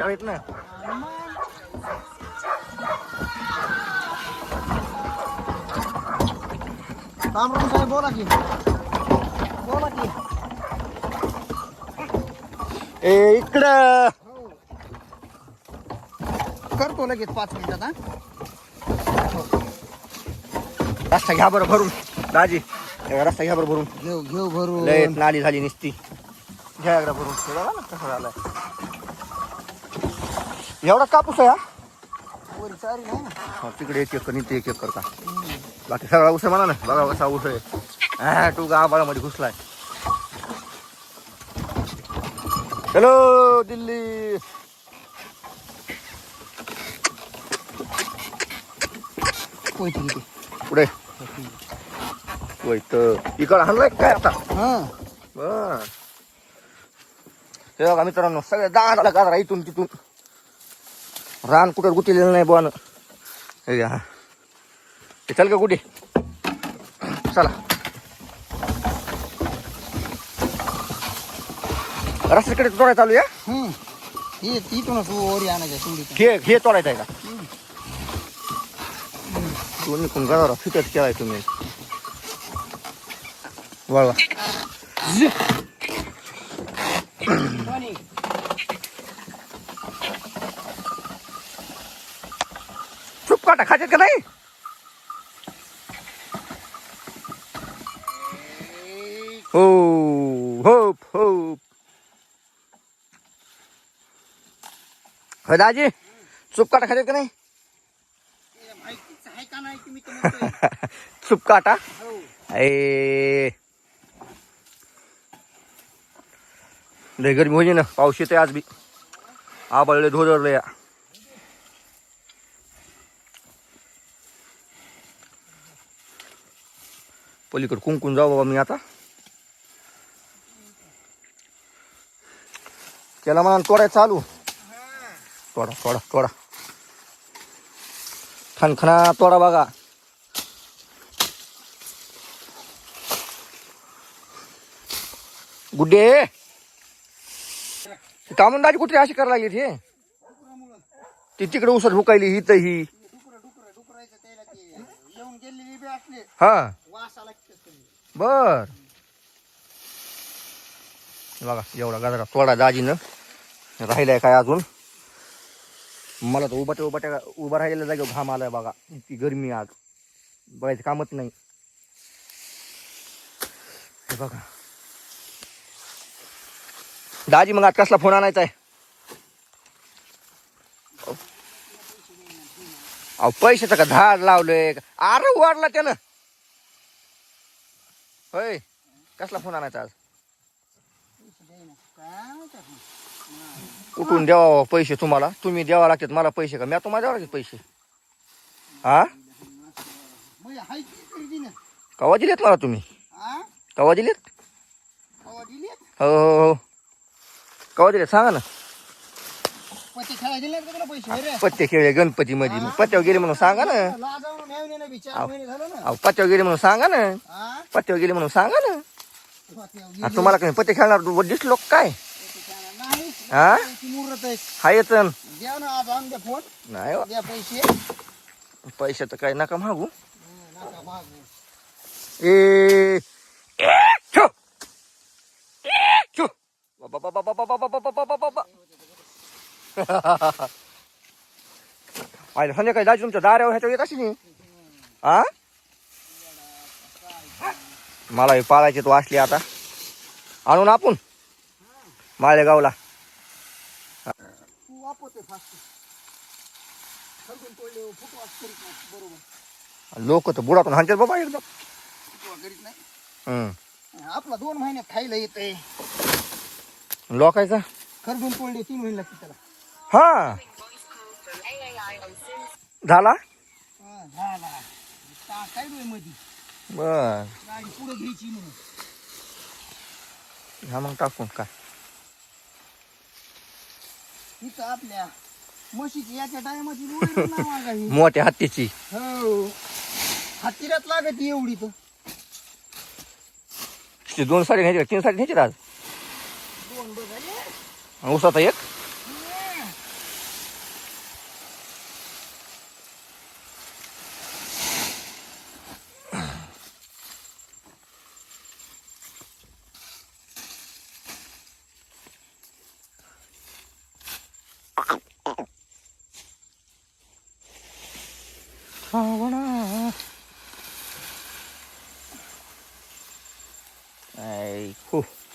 आहेत ना. साहेब बोला की. बोला की. ए इकडं. करतो लगेच पाच मिनिटात हा. घ्या बरं भरून. दाजी. रस्ता घ्या बरं भरून. घेऊ घेऊ भरून. लय नाली झाली निसती. घ्या एकदा भरून. हे बघा ना कसं झालंय. एवढा कापूस आहे हा? वरी चारी नाही ना. हा, तिकडे एक एकर इथे एक एकर का? बाकी सगळा ऊस आहे म्हणा ना. बघा कसा ऊस आहे. हा तू गावामध्ये घुसलाय. हॅलो दिल्ली. किती? पुढे. इकडं हल्लाय काय आता? हा. बर. हे बघा मित्रांनो सगळ्या दहा झाला गाजरा इथून तिथून. रान कुठं गुतीलेलं नाही बुवानं. हे चल का कुठे चला. रस्त्याकडे तोडाय चालू या तिथूनच ओरी आणायच्या शिंडीतून हे हे तोडायचं आहे का? दोन्ही कोण गाजरा फिटत केलाय तुम्ही. वळवा चुप काटा खात्यात का नाही हो हो हो हो दाजी चुप काटा खात्यात का नाही आहे का नाही की मी तर म्हणतोय. चुप काटा हो. ए लय गरमी होईल ना पाऊस येते आज बी. आबाळले धोदरले या. पलीकडे कुंकून जाऊ बाबा मी आता. त्याला म्हणा तोडाय चालू. तोडा तोडा तोडा. खणखणा तोडा बघा. गुड्डे! कामून कुठे अशी करायला लागली हे? ती तिकडे उसर हुकायली ही तर ही. हा. बर. बघा एवढा गाजरा तोडा दाजीनं. राहिलाय काय अजून? मला तर उभा उभा उभा राहिलेल्या जागेवर घाम आलाय बघा. इतकी गरमी आज. बघायचं कामच नाही. बघा. दाजी मग आज कसला फोन आणायचा आहे? अहो पैशाचं का धाड लावलंय? अरे वाढला त्यानं. होय कसला फोन आणायचा आज? आता. कुठून द्यावा पैसे तुम्हाला. तुम्ही द्यावा लागतात मला पैसे का? मी तुम्हाला द्यावा लागतात पैसे. हा. कवा दिलेत मला तुम्ही? हा? कवा दिलेत? हो हो हो. कवा दिलेत सांगा ना पत्ते खेळायला दिले का तुला पैसे होय रे? पत्ते खेळले गणपती मध्ये पत्त्यावर गेले म्हणून सांगा ना लाजावून मेवणे ना बी चार आव. महिने झालं ना अहो पत्त्यावर गेले म्हणून सांगा ना हा? पत्त्यावर गेले म्हणून सांगा ना पत्त्यावर आ, गेले. तुम्हाला काही पत्ते खेळणार दिसलो का काय पत्ते खेळायला नाही. हा पैसे मुरत आहेत. हा येत द्या ना आज आण द्या फोन नाही हो. द्या पैसे पैसे तर काही नका मागू हं, नका मागू. ए ए, छो ए, छो बाबा बाबा बाबा बाबा बाबा बाबा बाबा आयला संध्याकाळी दाजी तुमच्या दाऱ्यावर ह्याच्यावर येत नाही हा मला हे पाळायचे तो असली आता आणून आपण माळेगावला लोक तर बुडातून हाणतात बाबा एकदम आपला दोन महिन्यात खायला येते लोकायचा खरडून तोडले तीन महिने लागते त्याला हा. झाला? बर. हा मग टाकून आपल्या म्हशीची याच्या टायमाची मोठ्या हत्तीची. हो. हातीरात लागत एवढी तर. दोन साडी घ्यायचे का? तीन साडी घ्यायचे आज? ऊसाचा एक? あわらはい、ほう。